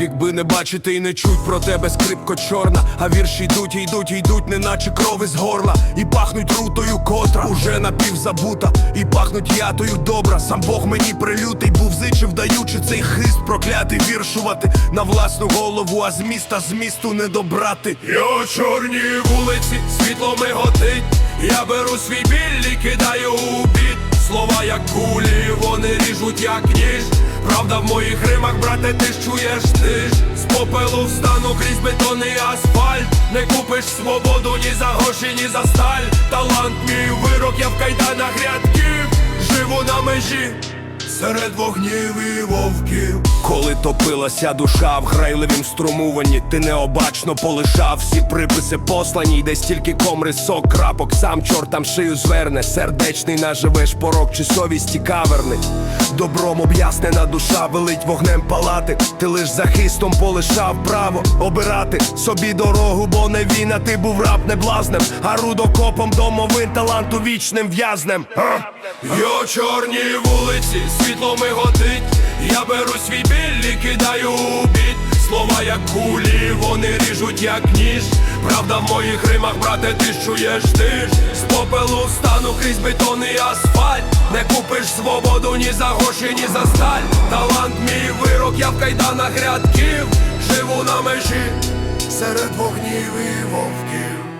Вік би не бачити і не чуть про тебе скрипко чорна, а вірші йдуть і йдуть, і йдуть, неначе крови з горла, і пахнуть рутою, котра уже напівзабута, і пахнуть ятою добра. Сам Бог мені прилютий був зичив, даючи цей хист проклятий віршувати на власну голову, а з міста з місту не добрати. Йо, чорні вулиці, світло миготить. Я беру свій біль і кидаю у бід. Слова як кулі, вони ріжуть як ніж. Правда в моїх римах, брате, ти ж чуєш ти ж. З попелу встану крізь бетон і асфальт. Не купиш свободу ні за гроші, ні за сталь. Талант мій вирок, я в кайданах рядків. Живу на межі Серед вогнів і вовків. Коли топилася душа в грайливім струмуванні Ти необачно полишав всі приписи послані Йде стільки комрисок, крапок, сам чортам шию зверне. Сердечний наживеш порок чи совісті каверни. Добром об'яснена душа велить вогнем палати. Ти лиш захистом полишав право обирати собі дорогу, бо не він, а ти був раб не блазнем А рудокопом домовин таланту вічним в'язнем? Йо, чорні вулиці, світло миготить Я беру свій біль і кидаю у Слова як кулі, вони ріжуть як ніж. Правда в моїх римах, брате, ти чуєш ти ж. З попелу встану крізь бетон і асфальт. Не купиш свободу ні за гроші, ні за сталь. Талант мій вирок, я в кайданах рядків. Живу на межі серед вогнів і вовків